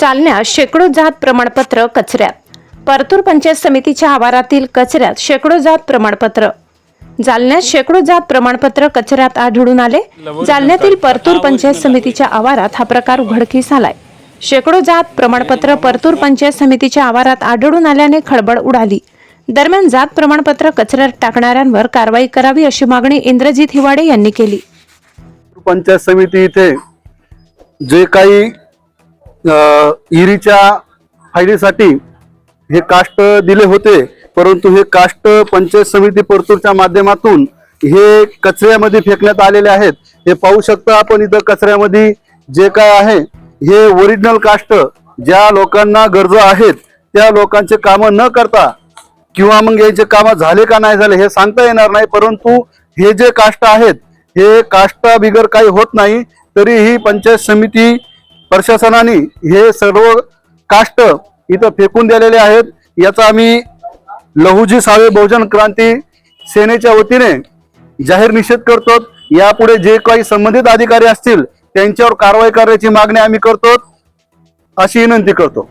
जालन्यात शेकडो जात प्रमाणपत्र कचऱ्यात. परतूर पंचायत समितीच्या आवारातील कचऱ्यात शेकडो जात प्रमाणपत्र. जालन्यात शेकडो जात प्रमाणपत्र कचऱ्यात आढळून आले. जालन्यातील परतूर पंचायत समितीच्या आवारात हा प्रकार उघडकीस आलाय. शेकडो जात प्रमाणपत्र परतूर पंचायत समितीच्या आवारात आढळून आल्याने खळबळ उडाली. दरम्यान जात प्रमाणपत्र कचऱ्यात टाकणाऱ्यांवर कारवाई करावी अशी मागणी इंद्रजित हिवाडे यांनी केली. पंचायत समिती इथे जे काही इरीच्या फायदेसाठी हे काष्ट दिले होते परंतु हे काष्ट पंचायत समिती परतूरच्या माध्यमातून हे कचऱ्यामध्ये फेकण्यात आलेले आहेत. हे पाहू शकता आपण इथं कचऱ्यामध्ये जे काय आहे हे ओरिजिनल काष्ट ज्या लोकांना गरजा आहेत त्या लोकांचे कामं न करता किंवा मग याचे कामं झाले का नाही झाले हे सांगता येणार नाही परंतु हे जे काष्ट आहेत हे काष्टा बिगर काही होत नाही तरीही पंचायत समिती प्रशासनाने हे सर्व काष्ट इथं फेकून दिलेले आहेत. याचा आम्ही लहुजी सावे बहुजन क्रांती सेनेच्या वतीने जाहीर निषेध करतो. यापुढे जे काही संबंधित अधिकारी असतील त्यांच्यावर कारवाई करण्याची मागणी आम्ही करतो. अशी विनंती करतो.